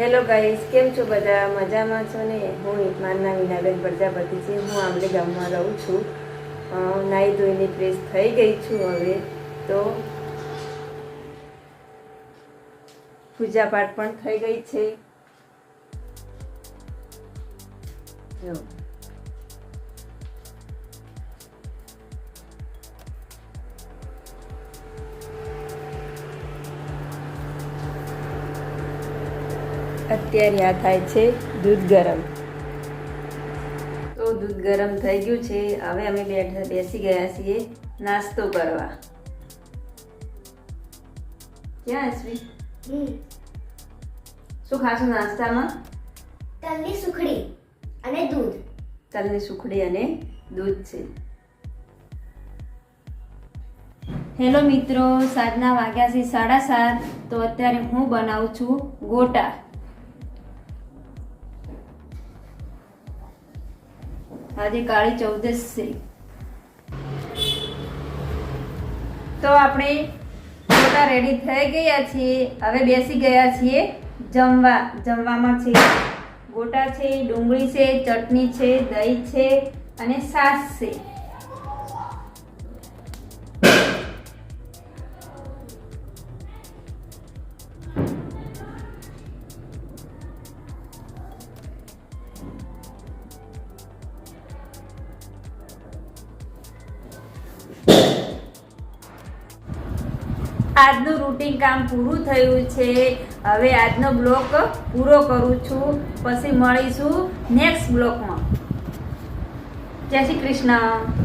Hello guys કેમ છો બધા? મજામાં છો ને? હું મારના વિનાબેન પ્રજાપતિ છે. હું આંબલે ગામમાં રહું છું. નાહી ધોઈને ફ્રેશ થઈ ગઈ છું હવે. તો પૂજાપાઠ પણ થઈ ગઈ છે. જો. અત્યારે આ થાય છે દૂધ ગરમ. તો દૂધ ગરમ થઈ ગયું છે. હવે અમે બેઠા બેસી ગયા છીએ નાસ્તો કરવા. ક્યાં અશ્વી શું ખાશું નાસ્તામાં? તલની સુખડી અને દૂધ. તલની સુખડી અને દૂધ છે. હેલો મિત્રો સાંજના વાગ્યા છે સાડા સાત. તો અત્યારે હું બનાવું છું ગોટા. આજે કાળી ચૌદશ. છે તો આપણે ગોટા રેડી થઈ ગયા છીએ. હવે બેસી ગયા છીએ જમવા. જમવામાં છે ગોટા છે, ડુંગળી છે, ચટણી છે, દહીં છે અને સાસ છે. આજનું રૂટીન કામ પૂરું થયું છે. હવે આજનો બ્લોક પૂરો કરું છું. પછી મળીશું નેક્સ્ટ બ્લોકમાં. જય શ્રી કૃષ્ણ.